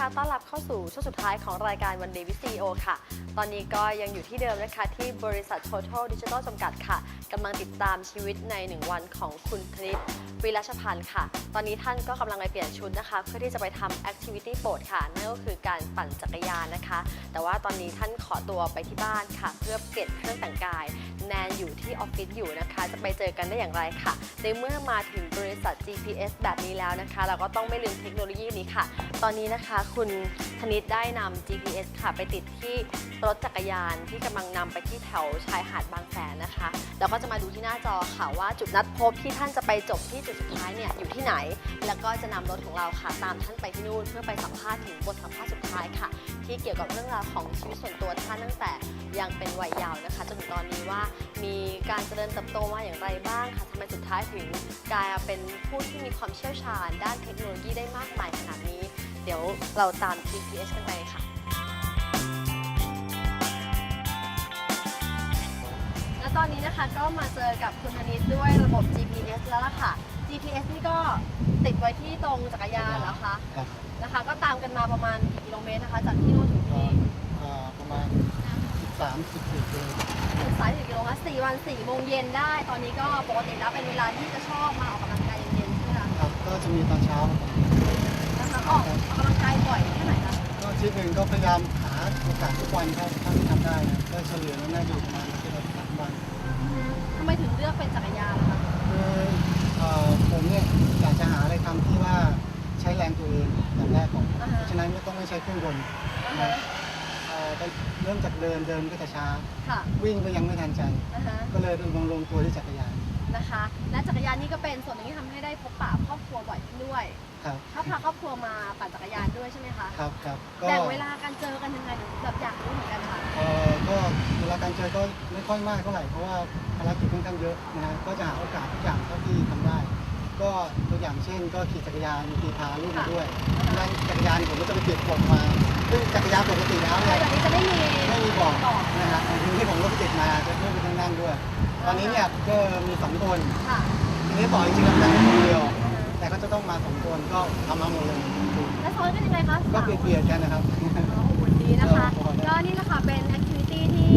คุณผู้ชมคะ ต้อนรับเข้าสู่ช่วงสุดท้ายของรายการวันเดวิซีโอค่ะ ตอนนี้ก็ยังอยู่ที่เดิมนะคะที่บริษัท Total Digital จำกัดค่ะกำลังติดตามชีวิตใน 1 วันของคุณธนิตวิรัชพันธ์ค่ะ ตอนนี้ท่านก็กำลังไปเปลี่ยนชุดนะคะ เพื่อที่จะไปทำแอคทิวิตี้โปรดค่ะ นั่นก็คือการปั่นจักรยานนะคะ แต่ว่าตอนนี้ท่านขอตัวไปที่บ้านค่ะ เพื่อเปลี่ยนเครื่องแต่งกาย ที่ออฟฟิศอยู่นะคะ จะไปเจอกันได้อย่างไรค่ะ ในเมื่อมาถึงบริษัท GPS แบบนี้แล้วนะคะ เราก็ต้องไม่ลืมเทคโนโลยีนี้ค่ะ ตอนนี้นะคะคุณธนิตได้นำ GPS ค่ะ ไปติดที่รถจักรยานที่กำลังนำไปที่แถวชายหาดบางแสนนะคะ แล้วก็จะมาดูที่หน้าจอค่ะว่าจุดนัดพบที่ท่านจะไปจบที่จุดสุดท้ายเนี่ยอยู่ที่ไหน แล้วก็จะนำรถของเราค่ะ ตามท่านไปที่นู่นเพื่อไปสัมภาษณ์ถึงบทสัมภาษณ์สุดท้ายค่ะ ที่เกี่ยวกับเรื่องราวของชีวิตส่วนตัวท่านตั้งแต่ยังเป็นวัยเยาว์นะคะจนถึงตอนนี้ว่า มีการเจริญเติบโตมาอย่างไรบ้างค่ะทำไมสุดท้ายถึงกลายมาเป็นผู้ที่มีความเชี่ยวชาญ ด้านเทคโนโลยีได้มากมายขนาดนี้ เดี๋ยวเราตาม GPS กันไปค่ะและตอนนี้นะคะก็มาเจอกับคุณธนิตด้วยระบบ GPS แล้วล่ะค่ะ GPS นี่ก็ติดไว้ที่ตรงจักรยานแล้วคะครับนะคะ ก็ตามกันมาประมาณกี่กิโลเมตรนะคะ จากที่นู่นถึงก็ที่เอ่อประมาณ 13 14กิโลถึงสายถึง กิโลคะ4วัน4โมงเย็นได้ ตอนนี้ก็ปกติแล้วเป็นเวลาที่จะชอบมาออกกำลังกายเย็นๆใช่ไหมคะครับก็จะมีตอนเช้านะคะออกออกกำลังกายบ่อยแค่ไหนคะก็อาทิตย์หนึ่งก็พยายามหาโอกาสทุกวันครับถ้าที่ทำได้นะก็เฉลี่ยแล้วน่าจะอยู่ประมาณอาที่ละสามวันทำไมถึงเลือกเป็นจักรยานล่ะคะคือเอ่อผมเนี่ยอยากจะหาอะไรทำที่ว่าใช้แรงตัวเองอย่างแรกก่อนอ่าเพฮะราะฉะนั้นไม่ต้องไม่ใช้เครื่องยนต์ อ่าฮะ เอ่อก็เริ่มจากเดินเดินก็จะช้า ค่ะวิ่งก็ยังไม่ทันใจอ่าฮะก็เลยลงลงตัวที่จักรยานนะคะ และจักรยานนี่ก็เป็นส่วนหนึ่งที่ทำให้ได้พบปะครอบครัวบ่อยขึ้นด้วยครับถ้าพาครอบครัวมาปั่นจักรยานด้วยใช่ไหมคะครับครับก็แบ่งเวลาการเจอกันยังไงหนูแบบอยากรู้เหมือนกันค่ะเอ่อก็เวลาการเจอก็ไม่ค่อยมากเท่าไหร่เพราะว่าภารกิจค่อนข้างเยอะนะฮะก็จะหาโอกาสทุกอย่างเท่าที่ทำได้ ก็ตัวอย่างเช่น ก็ขี่จักรยานมีพาลูกมาด้วยนั่งจักรยานผมก็จะไปเก็บกดมา ซึ่งจักรยานปกติแล้วใช่เนี่ยแบบนี้จะไม่มีไม่มีบอกบอกนะฮะทีนี้ผมก็ไปติดมาจะเพื่อนไปนั่งด้วย ตอนนี้เนี่ยก็มีสองคนค่ะทีนี้บอกจริงๆแล้วนั่งคนเดียว แต่ก็จะต้องมาสองคนก็ทำมาหมดเลยแล้วซ้อนกันยังไงคะก็เปลี่ยนๆกันนะครับอ๋อหุ่นดีนะคะเออพอได้ก็นี่แหละค่ะเป็นแอคทิวิตี้ที่